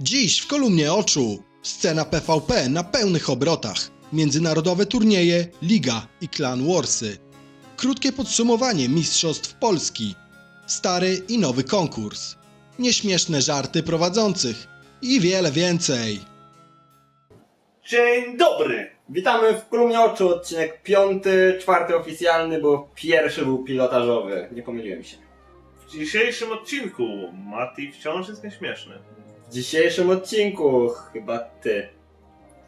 Dziś w kolumnie oczu scena PvP na pełnych obrotach, międzynarodowe turnieje, liga i klan Warsy. Krótkie podsumowanie mistrzostw Polski, stary i nowy konkurs, nieśmieszne żarty prowadzących i wiele więcej. Dzień dobry! Witamy w Kolumnie Oczu, odcinek piąty, czwarty oficjalny, bo pierwszy był pilotażowy. Nie pomyliłem się. W dzisiejszym odcinku Mati wciąż jest nieśmieszny. W dzisiejszym odcinku chyba ty.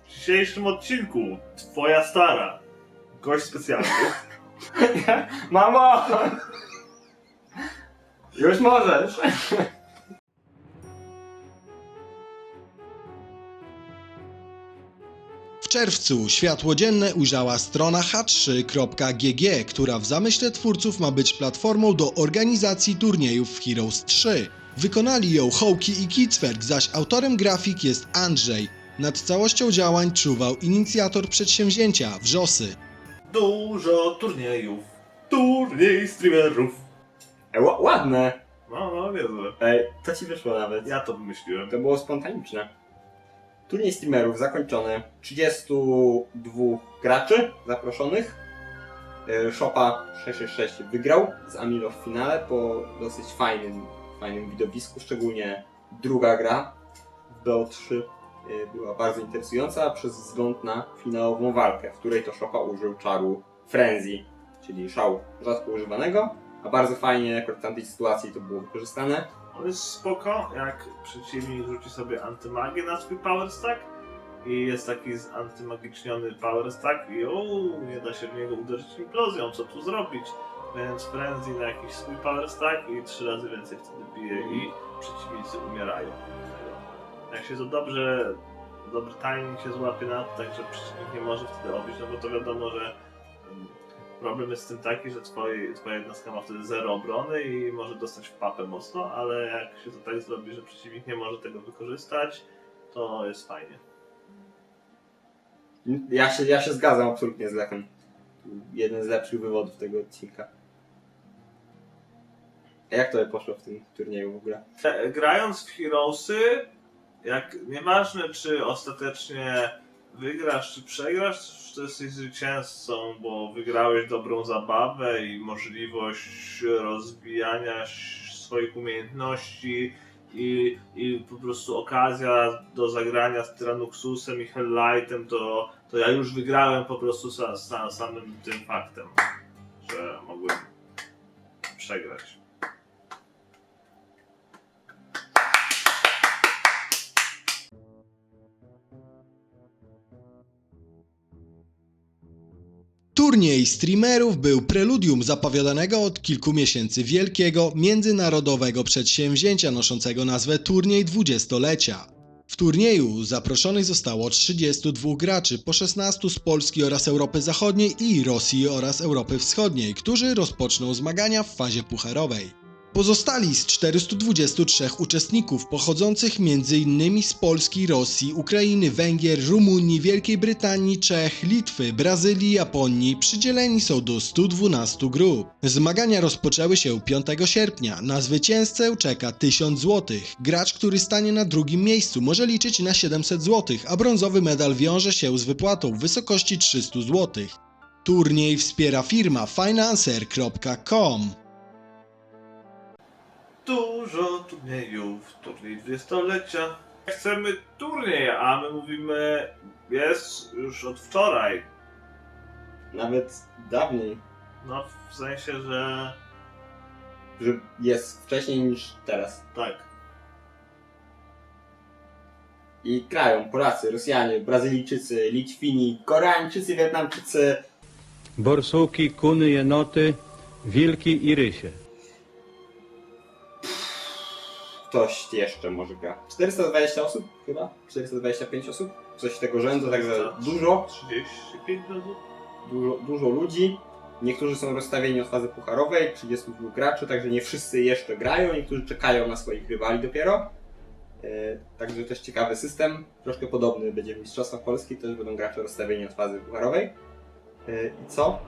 W dzisiejszym odcinku twoja stara. Gość specjalny. Mamo! Już możesz. W czerwcu światło dzienne ujrzała strona h3.gg, która w zamyśle twórców ma być platformą do organizacji turniejów w Heroes 3. Wykonali ją Hołki i Kicwerk, zaś autorem grafik jest Andrzej. Nad całością działań czuwał inicjator przedsięwzięcia Wrzosy. Dużo turniejów. Turniej streamerów. E, ła- ładne. No, no, niezłe. Ej, to ci wyszło nawet. Ja to wymyśliłem. To było spontaniczne. Turniej streamerów zakończony. 32 graczy zaproszonych. E, Shopa 666 wygrał z Amilo w finale po dosyć fajnym, fajnym widowisku, szczególnie druga gra w BO3 e, była bardzo interesująca przez wzgląd na finałową walkę, w której to Shopa użył czaru Frenzy, czyli szału rzadko używanego, a bardzo fajnie w tamtej sytuacji to było wykorzystane. On jest spoko, jak przeciwnik rzuci sobie antymagię na swój power stack i jest taki zantymagiczniony power stack i uuu, nie da się w niego uderzyć implozją, co tu zrobić? Więc frenzy na jakiś swój power stack i trzy razy więcej wtedy bije i przeciwnicy umierają. Jak się to dobrze, dobry timing się złapie na to, tak że przeciwnik nie może wtedy obić, no bo to wiadomo, że Problem jest z tym taki, że twoi, twoja jednostka ma wtedy zero obrony i może dostać w papę mocno, ale jak się to tak zrobi, że przeciwnik nie może tego wykorzystać, to jest fajnie. Ja się, ja się zgadzam absolutnie z Lechem. Jeden z lepszych wywodów tego odcinka. Jak to poszło w tym turnieju w ogóle? Grając w Heroesy, jak nieważne czy ostatecznie wygrasz czy przegrasz, to jesteś zwycięzcą, bo wygrałeś dobrą zabawę i możliwość rozwijania swoich umiejętności i, i po prostu okazja do zagrania z Tyranuxusem i Helllightem, to, to ja już wygrałem po prostu sa, sa, samym tym faktem, że mogłem przegrać. Turniej streamerów był preludium zapowiadanego od kilku miesięcy wielkiego międzynarodowego przedsięwzięcia noszącego nazwę Turniej Dwudziestolecia. W turnieju zaproszonych zostało 32 graczy, po 16 z Polski oraz Europy Zachodniej i Rosji oraz Europy Wschodniej, którzy rozpoczną zmagania w fazie pucharowej. Pozostali z 423 uczestników pochodzących m.in. z Polski, Rosji, Ukrainy, Węgier, Rumunii, Wielkiej Brytanii, Czech, Litwy, Brazylii, Japonii przydzieleni są do 112 grup. Zmagania rozpoczęły się 5 sierpnia. Na zwycięzcę czeka 1000 zł. Gracz, który stanie na drugim miejscu może liczyć na 700 zł, a brązowy medal wiąże się z wypłatą w wysokości 300 zł. Turniej wspiera firma financer.com. Dużo turniejów, turniej dwudziestolecia. Chcemy turniej, a my mówimy jest już od wczoraj. Nawet dawniej, No w sensie, że że jest wcześniej niż teraz. tak. I grają Polacy, Rosjanie, Brazylijczycy, Litwini, Koreańczycy, Wietnamczycy. Borsuki, kuny, jenoty, wilki i rysie. Ktoś jeszcze może gra. 420 osób chyba? 425 osób? Coś tego rzędu, także dużo. 35 razy? dużo, dużo ludzi. Niektórzy są rozstawieni od fazy pucharowej, 32 graczy, także nie wszyscy jeszcze grają, niektórzy czekają na swoich rywali dopiero. E, także też ciekawy system, troszkę podobny będzie w Mistrzostwach Polski, też będą gracze rozstawieni od fazy pucharowej. E, I co?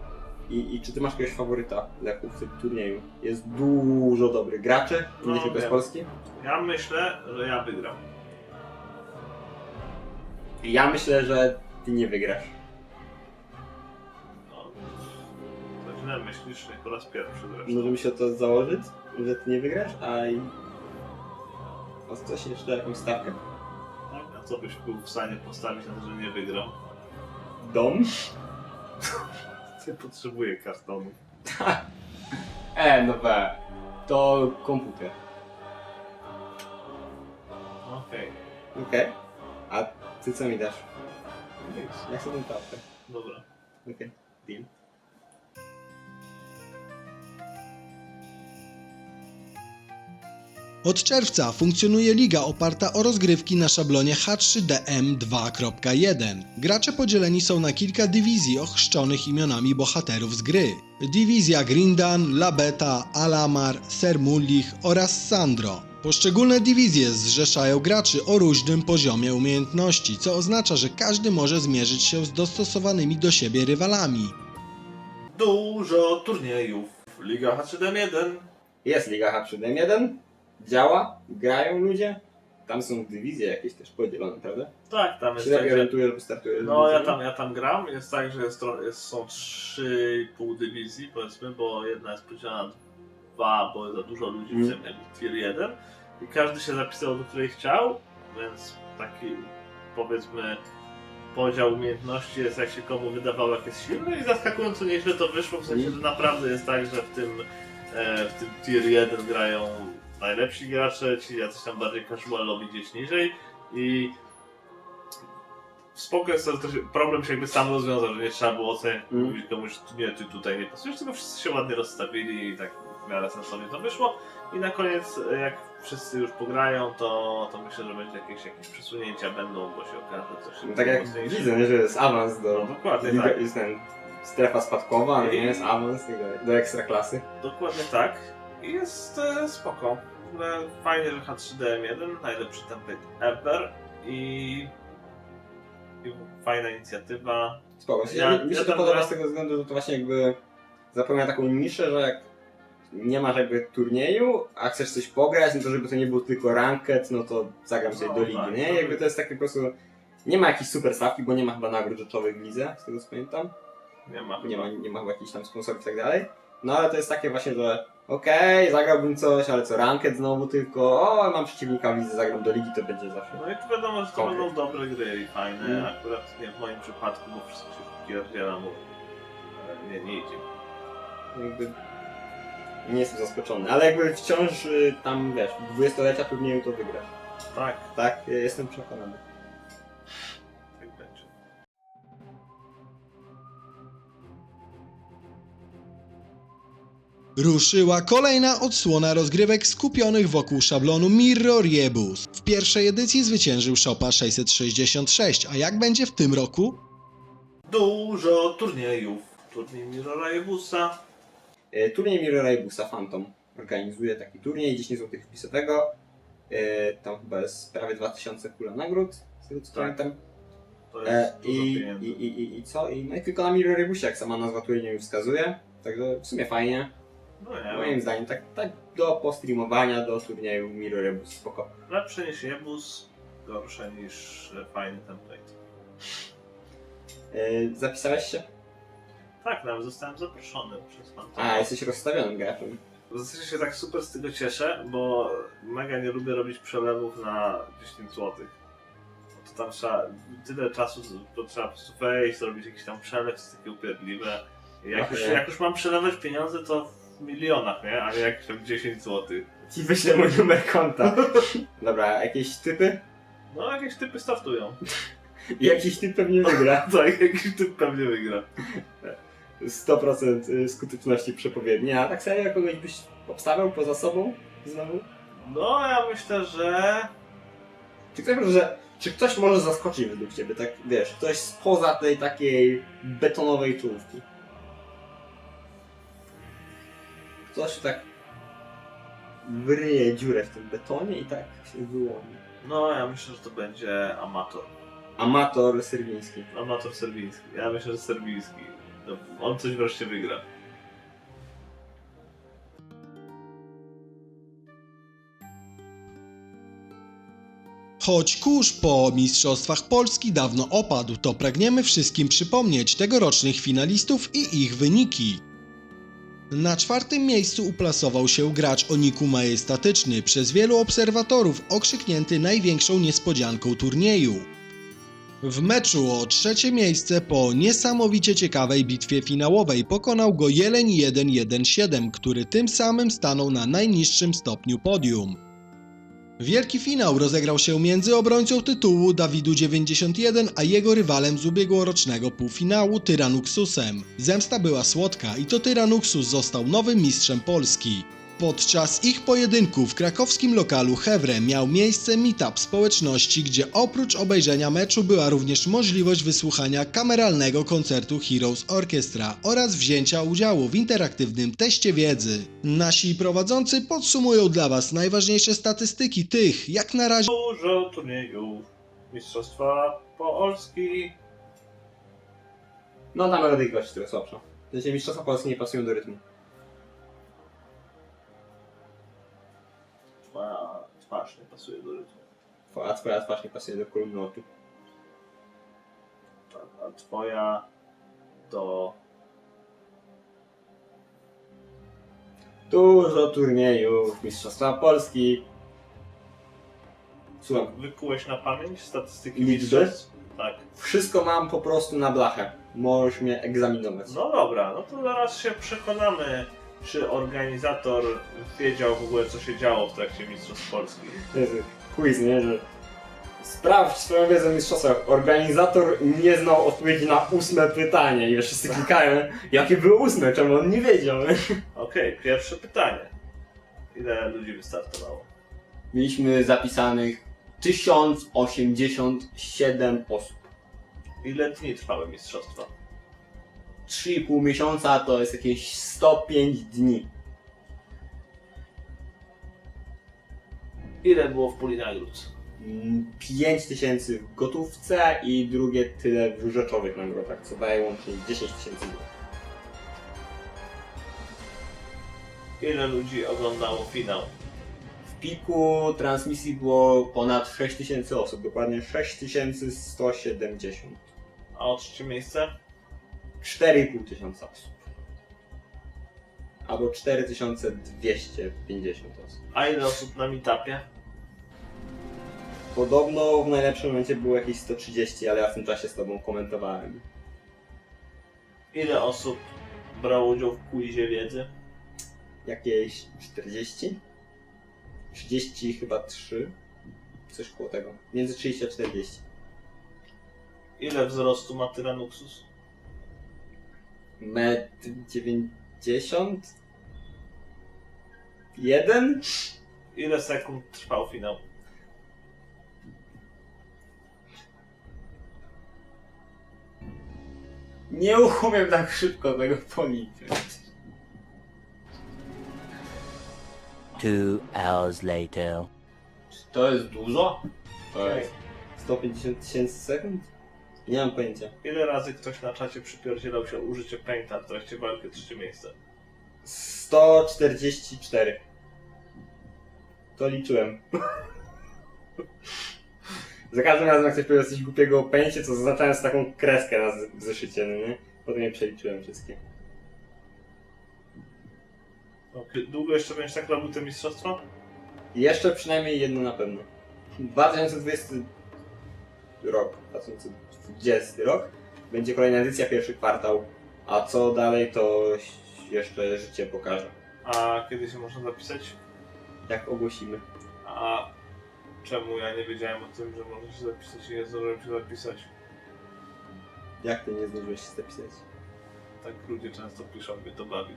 I, I czy ty masz jakiegoś faworyta Lechu w tym turnieju? Jest dużo dobrych graczy, No, nie tylko z wiem. Polski. Ja myślę, że ja wygram. Ja myślę, że ty nie wygrasz. No, to źle myślisz, po raz pierwszy zresztą. Możemy się to założyć, że ty nie wygrasz, a i... O coś jeszcze, jakąś stawkę? Tak? A co byś był w stanie postawić na to, że nie wygram? Dom? Nie potrzebuję kartonu. E, no we. To komputer. Okej, Okej. A ty co mi dasz? nic. Ja chcę tą tapkę. Dobra. Okej. Deal. Od czerwca funkcjonuje liga oparta o rozgrywki na szablonie H3DM 2.1. Gracze podzieleni są na kilka dywizji ochrzczonych imionami bohaterów z gry. Dywizja Grindan, Labeta, Alamar, Sermullich oraz Sandro. Poszczególne dywizje zrzeszają graczy o różnym poziomie umiejętności, co oznacza, że każdy może zmierzyć się z dostosowanymi do siebie rywalami. Dużo turniejów. Liga H7M1. Jest Liga H3D1. Działa. Grają ludzie. Tam są dywizje jakieś też podzielone, prawda? Tak, tam jest Czy tak że... orientuję, że wystartuje? No ja tam, ja tam gram. Jest tak, że jest, jest, są 3,5 dywizji powiedzmy, bo jedna jest podzielona na dwa, bo za dużo ludzi Mm. w tier 1 i każdy się zapisał do której chciał, więc taki powiedzmy podział umiejętności jest jak się komu wydawało jak jest silny i zaskakująco nieźle to wyszło, w sensie, Mm. że naprawdę jest tak, że w tym, e, w tym tier 1 grają najlepsi gracze, ci jacyś tam bardziej casualowi gdzieś niżej i spoko jest to, problem się jakby sam rozwiązał, że nie trzeba było oceniać, Mm. mówić komuś, nie, ty tutaj nie pasujesz, tylko wszyscy się ładnie rozstawili i tak w miarę sensownie to wyszło. I na koniec, jak wszyscy już pograją, to, to myślę, że będzie jakieś, jakieś przesunięcia będą, bo się okaże coś No, tak jak mocniejsze. widzę, nie, że jest awans No do... dokładnie Liga, tak. Jest ten strefa spadkowa, no nie jest awans i do, do ekstraklasy. Dokładnie tak. I jest e, spoko. Fajnie, że H3DM1, najlepszy template ever i, i fajna inicjatywa. Spoko. Ja- Ja, mi się ja to podoba gram- z tego względu, że to właśnie jakby zapewnia taką niszę, że jak nie masz jakby turnieju, a chcesz coś pograć, no to żeby to nie był tylko ranked, no to zagram sobie No, do ligi, tak. nie? I jakby to jest takie po prostu... Nie ma jakiejś super stawki, bo nie ma chyba nagród rzeczowych w lidze, z tego co pamiętam. Nie ma Nie ma, nie ma chyba jakichś tam sponsorów i tak dalej. No ale to jest takie właśnie, że okej, zagrałbym coś, ale co, ranked znowu tylko, o, mam przeciwnika w lidze, zagram do ligi, to będzie zawsze. No i tu wiadomo, że to Konkret. będą dobre gry i fajne. Mm. Akurat nie w moim przypadku, bo wszystko się pierdziela, bo e, nie, nie idzie. jakby nie jestem zaskoczony, ale jakby wciąż y, tam, wiesz, 20-lecia turnieju to wygrasz. Tak, Tak, ja jestem przekonany. Ruszyła kolejna odsłona rozgrywek skupionych wokół szablonu Mirror Rebus. W pierwszej edycji zwyciężył Shopa 666, a jak będzie w tym roku? Dużo turniejów. Turniej Mirrora Jebusa. E, Turniej Mirror Busa Phantom organizuje taki turniej, 10 zł wpisowego. E, Tam chyba jest prawie 2000 kula nagród, z tego co Tak. pamiętam. To E, i, i, i, i, I co? I, no i tylko na Mirror Rebusie, jak sama nazwa turnieju wskazuje. Także w sumie fajnie. No nie Moim wiem. zdaniem, tak, tak do postreamowania, do turnieju Mirror Rebus spoko. Lepsze niż Jebus, gorsze niż fajny template. E, Zapisałeś się? Tak, nawet zostałem zaproszony przez pan. A, jesteś rozstawionym graczem. W zasadzie się tak super z tego cieszę, bo mega nie lubię robić przelewów na 10 zł. Bo to tam trzeba tyle czasu, to trzeba po prostu wejść, zrobić jakiś tam przelew, to jest takie upierdliwe. Jak już, jak już mam przelewać pieniądze, to milionach, nie? A nie jakieś tam 10 zł. Ci wyślę mój numer konta. Dobra, jakieś typy? No jakieś typy startują. Jakiś typ pewnie wygra. tak, jakiś typ pewnie wygra. 100% skuteczności przepowiedni. A tak serio kogoś byś obstawiał poza sobą? Znowu? No ja myślę, że... Czy ktoś może, że, czy ktoś może zaskoczyć według Ciebie? Tak, wiesz, ktoś spoza tej takiej betonowej czołówki. Ktoś tak wryje dziurę w tym betonie i tak się wyłoni. No ja myślę, że to będzie amator. Amator serwiński. Amator serbiński. Ja myślę, że serbiński. No, on coś wreszcie wygra. Choć kurz po Mistrzostwach Polski dawno opadł, to pragniemy wszystkim przypomnieć tegorocznych finalistów i ich wyniki. Na czwartym miejscu uplasował się gracz o niku majestatyczny, przez wielu obserwatorów okrzyknięty największą niespodzianką turnieju. W meczu o trzecie miejsce po niesamowicie ciekawej bitwie finałowej pokonał go Jeleń 1-1-7, który tym samym stanął na najniższym stopniu podium. Wielki finał rozegrał się między obrońcą tytułu Dawidu 91, a jego rywalem z ubiegłorocznego półfinału Tyranuxusem. Zemsta była słodka i to Tyranuxus został nowym mistrzem Polski. Podczas ich pojedynku w krakowskim lokalu Hewre miał miejsce meetup społeczności, gdzie oprócz obejrzenia meczu była również możliwość wysłuchania kameralnego koncertu Heroes Orchestra oraz wzięcia udziału w interaktywnym teście wiedzy. Nasi prowadzący podsumują dla Was najważniejsze statystyki tych, jak na razie Dużo turniejów. Mistrzostwa Polski. No ta melodyjka jest trochę słabsza. W sensie Mistrzostwa Polski nie pasują do rytmu. Twarz nie pasuje do rytmu. A twoja twarz nie pasuje do kolumny oczu. A- twoja do... Dużo turniejów, Mistrzostwa Polski. Słucham, Wykułeś na pamięć statystyki Liczby? Tak. wszystko mam po prostu na blachę. Możesz mnie egzaminować. No dobra, no to zaraz się przekonamy, czy organizator wiedział w ogóle, co się działo w trakcie Mistrzostw Polski. Jezu, Quiz, nie? Że... Sprawdź swoją wiedzę w mistrzostwach. Organizator nie znał odpowiedzi na ósme pytanie i wszyscy klikają, jakie było ósme, czemu on nie wiedział. Okej, pierwsze pytanie. Ile ludzi wystartowało? Mieliśmy zapisanych 1087 osób. Ile dni trwały mistrzostwa? 3,5 miesiąca to jest jakieś 105 dni. Ile było w puli nagród? 5 tysięcy w gotówce i drugie tyle w rzeczowych nagrodach, co daje łącznie 10 tysięcy. Ile ludzi oglądało finał? W piku transmisji było ponad 6 tysięcy osób, dokładnie 6170. A o trzecie miejsce? 4,5 tysiąca osób. Albo 4250 osób. A ile osób na meetupie? Podobno w najlepszym momencie było jakieś 130, ale ja w tym czasie z tobą komentowałem. Ile osób brało udział w quizie wiedzy? Jakieś 40? 30 chyba 3. Coś koło tego. Między 30 a 40. Ile wzrostu ma Tyranuxus? Metr 90? Jeden? Ile sekund trwał finał? Nie umiem tak szybko tego policzyć. Two hours later. Czy to jest dużo? To jest 150 tysięcy sekund? Nie mam pojęcia. Ile razy ktoś na czacie przypierdzielał się użycie Painta w trakcie walki o trzecie miejsce? 144. To liczyłem. Za każdym razem jak ktoś powiedział coś głupiego o pęcie, to zaznaczałem z taką kreskę na z- w zeszycie, no nie? Potem je przeliczyłem wszystkie. Okay. Długo jeszcze będziesz tak robił te mistrzostwa? Jeszcze przynajmniej jedno na pewno. 2020 rok, 2020 rok, będzie kolejna edycja, pierwszy kwartał. A co dalej, to jeszcze życie pokaże. A kiedy się można zapisać? Jak ogłosimy. A czemu ja nie wiedziałem o tym, że można się zapisać i nie zdążyłem się zapisać? Jak ty nie zdążyłeś się zapisać? Tak ludzie często piszą, mnie to bawi.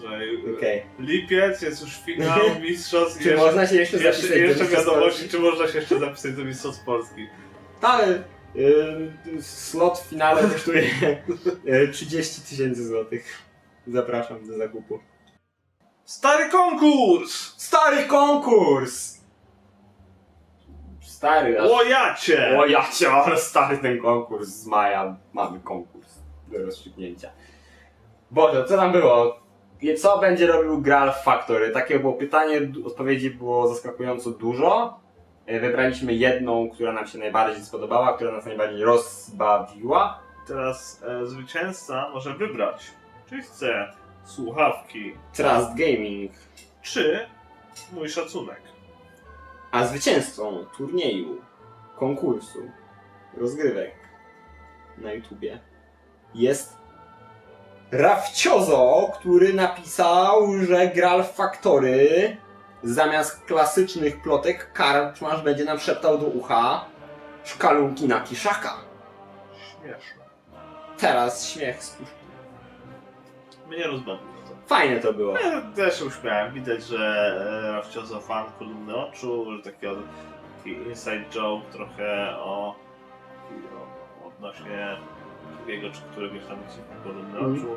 Że Okej. lipiec, jest już finał, mistrzostw Czy jeszcze, można się jeszcze zapisać jeszcze, jeszcze wiadomości, czy można się jeszcze zapisać do mistrzostw Polski. Ale y, slot w finale kosztuje y, 30 tysięcy złotych. Zapraszam do zakupu. Stary konkurs! Stary konkurs! Stary, aż... O jacie! O ja cię, ale stary ten konkurs z maja. Mamy konkurs do rozstrzygnięcia. Boże, co tam było? Co będzie robił Graal Factory? Takie było pytanie, odpowiedzi było zaskakująco dużo. E, Wybraliśmy jedną, która nam się najbardziej spodobała, która nas najbardziej rozbawiła. Teraz e, zwycięzca może wybrać, czy chce słuchawki, Trust Gaming. czy mój szacunek. A zwycięzcą turnieju, konkursu, rozgrywek na YouTubie jest Rafciozo, który napisał, że Gral Factory zamiast klasycznych plotek karczmarz będzie nam szeptał do ucha szkalunki na kiszaka. Śmieszne. Teraz śmiech spuszcz. Mnie rozbawiło to. Fajne to było. Ja też uśmiałem. Widać, że e, Rafciozo fan kolumny oczu, że taki, od- taki inside joke trochę o, o odnośnie drugiego czy któregoś tam kolumny Mhm. oczu.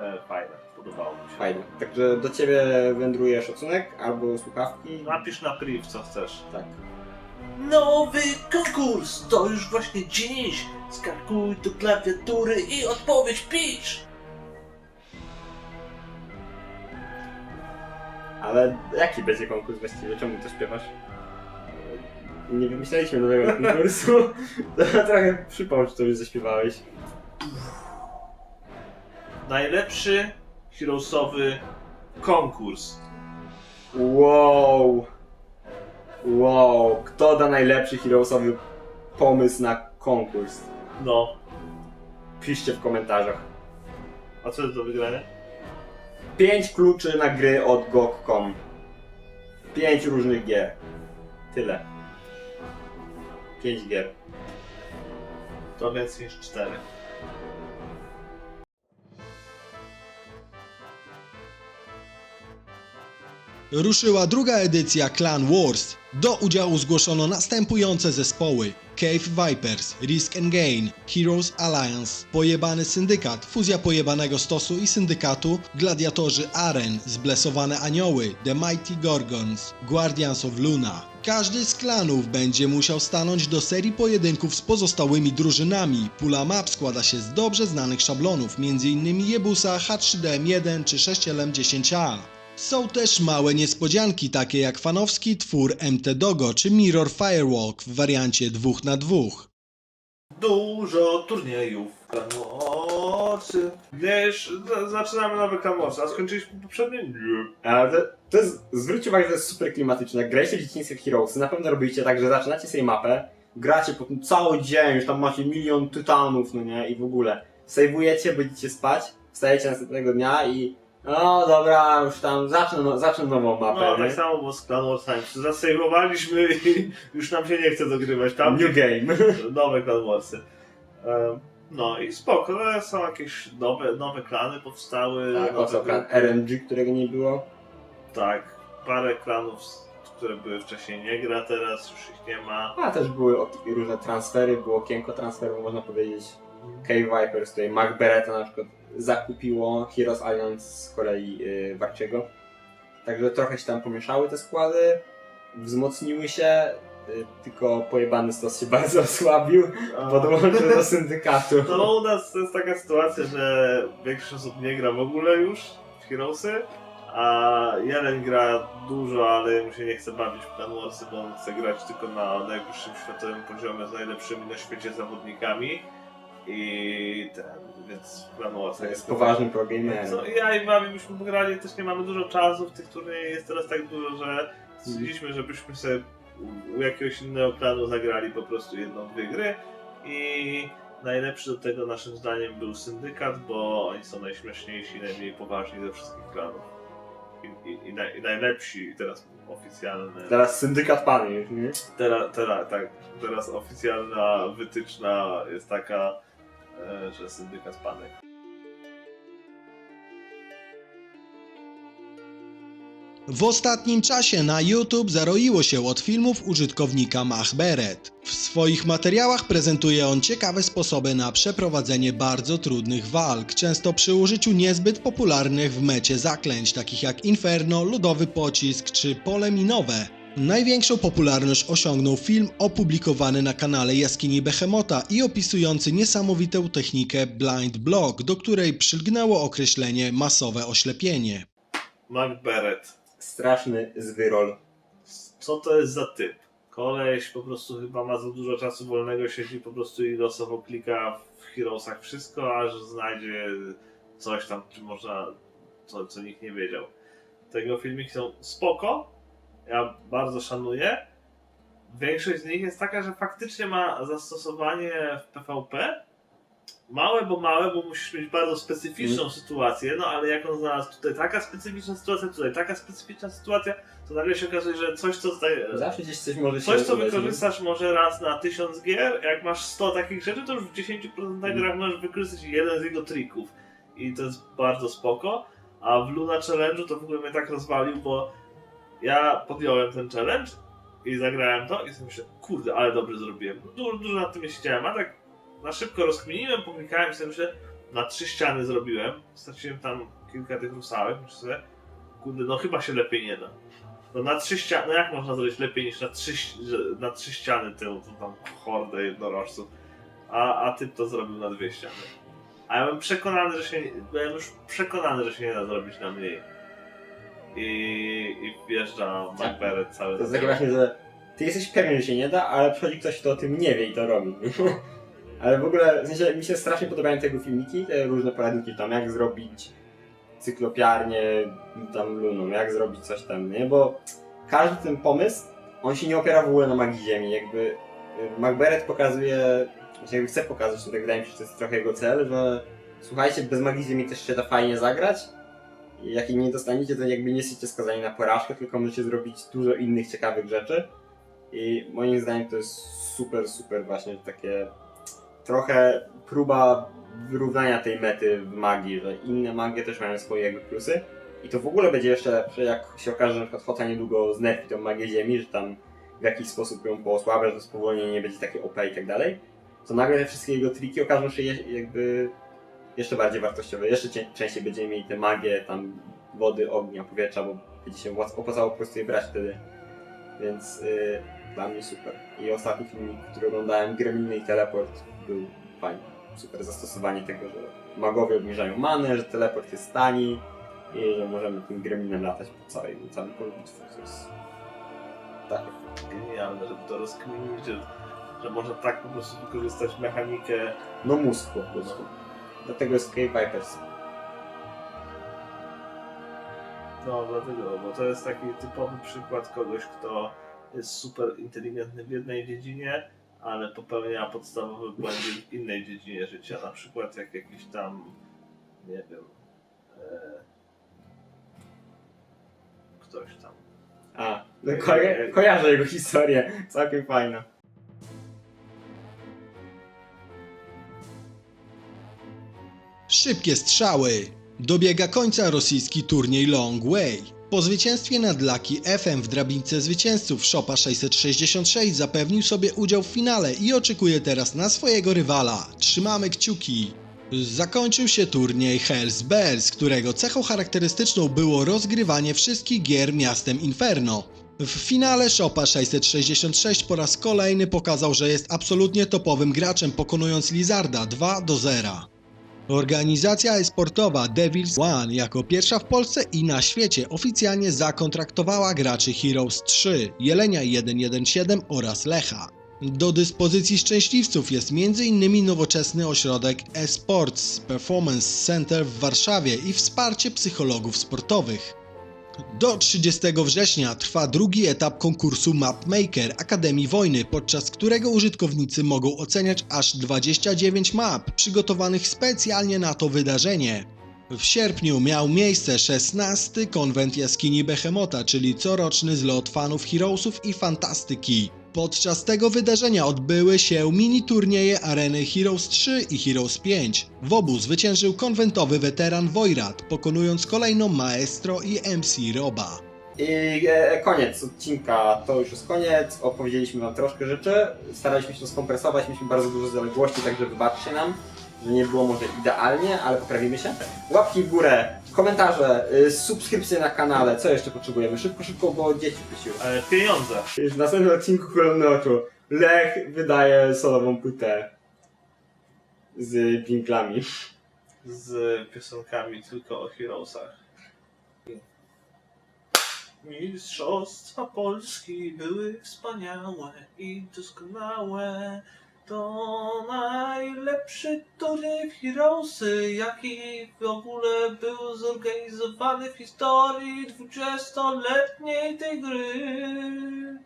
E, fajne, podobało mi się. Fajne. Także do ciebie wędruje szacunek albo słuchawki. Napisz na priv co chcesz. Tak. Nowy konkurs! To już właśnie dziś! Skakuj do klawiatury i odpowiedź pisz! Ale jaki będzie konkurs właściwie? Czemu to śpiewasz? Nie wymyśleliśmy nowego konkursu. To trochę przypomnę, czy to już zaśpiewałeś. Najlepszy Heroesowy konkurs. Wow! Wow! Kto da najlepszy heroesowy pomysł na konkurs? No, Piszcie w komentarzach. a co jest do wygrania? 5 kluczy na gry od GOG.com. 5 różnych gier. Tyle. 5 gier. To więcej niż 4. Ruszyła druga edycja Clan Wars. Do udziału zgłoszono następujące zespoły: Cave Vipers, Risk and Gain, Heroes Alliance, Pojebany Syndykat, fuzja pojebanego stosu i syndykatu, Gladiatorzy Aren, Zblesowane Anioły, The Mighty Gorgons, Guardians of Luna. Każdy z klanów będzie musiał stanąć do serii pojedynków z pozostałymi drużynami. Pula map składa się z dobrze znanych szablonów, m.in. Jebusa, H3DM1 czy 6LM10A. Są też małe niespodzianki, takie jak fanowski twór MT Dogo czy Mirror Firewalk w wariancie 2 na 2 Dużo turniejów. Klamocy. Wiesz, za- zaczynamy nowy klamocy, a skończyliśmy poprzednie? Nie. Ale to, to jest, zwróćcie uwagę, że to jest super klimatyczne. Jak graliście w dzieciństwie w Heroesy, na pewno robicie tak, że zaczynacie sobie mapę, gracie potem cały dzień, już tam macie milion tytanów, no nie, i w ogóle. Sejwujecie, będziecie spać, wstajecie następnego dnia i no dobra, już tam zacznę, no, zacznę nową mapę, No, nie? tak samo było z Clan Wars Times. I już nam się nie chce dogrywać tam. New game. Nowe Clan Warsy. No i spoko, ale są jakieś nowe, nowe klany powstały. Tak, nowe oso, grupy. RNG, którego nie było. Tak, parę klanów, które były wcześniej nie gra, teraz już ich nie ma. A też były różne transfery, było okienko transferu, można powiedzieć. Cave Vipers, tutaj Mark Beretta na przykład zakupiło Heroes Alliance z kolei yy, Warciego. Także trochę się tam pomieszały te składy, wzmocniły się, yy, tylko pojebany stos się bardzo osłabił, podłączył do syndykatu. No u nas jest taka sytuacja, że większość osób nie gra w ogóle już w Heroesy, a jeden gra dużo, ale mu się nie chce bawić w Clan Warsy, bo on chce grać tylko na najwyższym światowym poziomie z najlepszymi na świecie zawodnikami i ten, więc w Clan Warsy To jest poważny progamer. Co, ja i Mawi byśmy pograli, też nie mamy dużo czasu, w tych turniejach jest teraz tak dużo, że stwierdziliśmy, żebyśmy sobie u- jakiegoś innego klanu zagrali po prostu jedną, dwie gry i najlepszy do tego naszym zdaniem był Syndykat, bo oni są najśmieszniejsi, najmniej poważni ze wszystkich klanów. I, i, i, naj, i najlepsi teraz oficjalne. Teraz syndykat już, nie? Teraz, teraz, tak, teraz oficjalna wytyczna jest taka, że Syndykat Panek. W ostatnim czasie na YouTube zaroiło się od filmów użytkownika Machberet. W swoich materiałach prezentuje on ciekawe sposoby na przeprowadzenie bardzo trudnych walk, często przy użyciu niezbyt popularnych w mecie zaklęć, takich jak Inferno, Ludowy Pocisk czy Pole Minowe. Największą popularność osiągnął film opublikowany na kanale Jaskini Behemota i opisujący niesamowitą technikę Blind Block, do której przylgnęło określenie masowe oślepienie. Mark Barrett. Straszny zwyrol. Co to jest za typ? Koleś po prostu chyba ma za dużo czasu wolnego, siedzi po prostu i losowo klika w Heroesach wszystko, aż znajdzie coś tam, czy można, co, co nikt nie wiedział. Tego filmiki są spoko, ja bardzo szanuję. Większość z nich jest taka, że faktycznie ma zastosowanie w PvP. Małe, bo małe, bo musisz mieć bardzo specyficzną sytuację, no ale jak on znalazł tutaj taka specyficzna sytuacja, tutaj taka specyficzna sytuacja, to nagle się okazuje, że coś, co zdaje, Zawsze gdzieś coś może Coś, co wykorzystasz może raz na tysiąc gier, jak masz 100 takich rzeczy, to już w 10% Mhm. grach możesz wykorzystać jeden z jego trików. I to jest bardzo spoko. A w Luna Challenge'u to w ogóle mnie tak rozwalił, bo ja podjąłem ten challenge i zagrałem to i sobie myślę, kurde, ale dobrze zrobiłem. Dużo, dużo nad tym nie siedziałem, a tak na szybko rozkminiłem, pomykałem i sobie myślę, na trzy ściany zrobiłem. Straciłem tam kilka tych rusałek, myślę sobie, kurde, no chyba się lepiej nie da. No na trzy ściany, no jak można zrobić lepiej niż na trzy, na trzy ściany tą tam hordę jednorożców. A, a typ to zrobił na dwie ściany. A ja byłem przekonany, że się, byłem już przekonany, że się nie da zrobić na mniej. I, i wjeżdża Tak. Macbeth cały To jest takie właśnie, że ty jesteś pewien, że się nie da, ale przychodzi ktoś, kto o tym nie wie i to robi. ale w ogóle, w sensie, mi się strasznie podobają tego filmiki, te różne poradniki tam, jak zrobić cyklopiarnię tam luną, jak zrobić coś tam, nie? Bo każdy ten pomysł, on się nie opiera w ogóle na magii ziemi, jakby y, Macbeth pokazuje, znaczy jakby chce pokazać, tutaj wydaje mi się, że to jest trochę jego cel, że słuchajcie, bez magii ziemi też się da fajnie zagrać, jak jej nie dostaniecie, to jakby nie jesteście skazani na porażkę, tylko możecie zrobić dużo innych ciekawych rzeczy. I moim zdaniem to jest super, super właśnie takie trochę próba wyrównania tej mety w magii, że inne magie też mają swoje jakby plusy. I to w ogóle będzie jeszcze lepsze, jak się okaże, że na przykład Hota niedługo znerfi tą magię ziemi, że tam w jakiś sposób ją poosłabia, że to spowolnienie nie będzie takie OP i tak dalej. To nagle te wszystkie jego triki okażą się jakby jeszcze bardziej wartościowe. Jeszcze cie- częściej będziemy mieli te magie tam wody, ognia, powietrza, bo będzie się opłacało po prostu je brać wtedy. Więc y, dla mnie super. I ostatni filmik, który oglądałem, Gremliny i Teleport, był fajny. Super zastosowanie tego, że magowie obniżają manę, że teleport jest tani i że możemy tym gremlinem latać po całej, po całym polu bitwy. To jest takie. genialne, żeby to rozkminić, że, że można tak po prostu wykorzystać mechanikę. No mózg po prostu. Dlatego jest Cave Vipers. No dlatego, bo to jest taki typowy przykład kogoś, kto jest super inteligentny w jednej dziedzinie, ale popełnia podstawowe błędy w innej dziedzinie życia. Na przykład jak jakiś tam, nie wiem, e, ktoś tam. A, no ko kojarzę jego historię. Całkiem fajna. Szybkie strzały. Dobiega końca rosyjski turniej Long Way. Po zwycięstwie nad Lucky FM w drabince zwycięzców Shopa 666 zapewnił sobie udział w finale i oczekuje teraz na swojego rywala. Trzymamy kciuki. Zakończył się turniej Hells Bells, którego cechą charakterystyczną było rozgrywanie wszystkich gier miastem Inferno. W finale Shopa 666 po raz kolejny pokazał, że jest absolutnie topowym graczem, pokonując Lizarda 2 do 0. Organizacja e-sportowa Devils One jako pierwsza w Polsce i na świecie oficjalnie zakontraktowała graczy Heroes 3, Jelenia 117 oraz Lecha. Do dyspozycji szczęśliwców jest m.in. nowoczesny ośrodek e-sports Performance Center w Warszawie i wsparcie psychologów sportowych. Do 30 września trwa drugi etap konkursu Mapmaker Akademii Wojny, podczas którego użytkownicy mogą oceniać aż 29 map przygotowanych specjalnie na to wydarzenie. W sierpniu miał miejsce 16 konwent jaskini Behemota, czyli coroczny zlot fanów Heroesów i fantastyki. Podczas tego wydarzenia odbyły się mini turnieje areny Heroes 3 i Heroes 5. W obu zwyciężył konwentowy weteran Wojrat, pokonując kolejno Maestro i MC Roba. I e, koniec odcinka, to już jest koniec. Opowiedzieliśmy wam troszkę rzeczy. Staraliśmy się to skompresować, mieliśmy bardzo dużo zaległości, także wybaczcie nam, że nie było może idealnie, ale poprawimy się. Łapki w górę, komentarze, y, subskrypcje na kanale. Co jeszcze potrzebujemy? Szybko, szybko, bo dzieci pysiły. E, pieniądze. W następnym odcinku Kolumny Oczu Lech wydaje solową płytę z pinklami. z piosenkami tylko o Heroesach. Mistrzostwa Polski były wspaniałe i doskonałe. To najlepszy turniej w Heroesy, jaki w ogóle był zorganizowany w historii dwudziestoletniej tej gry.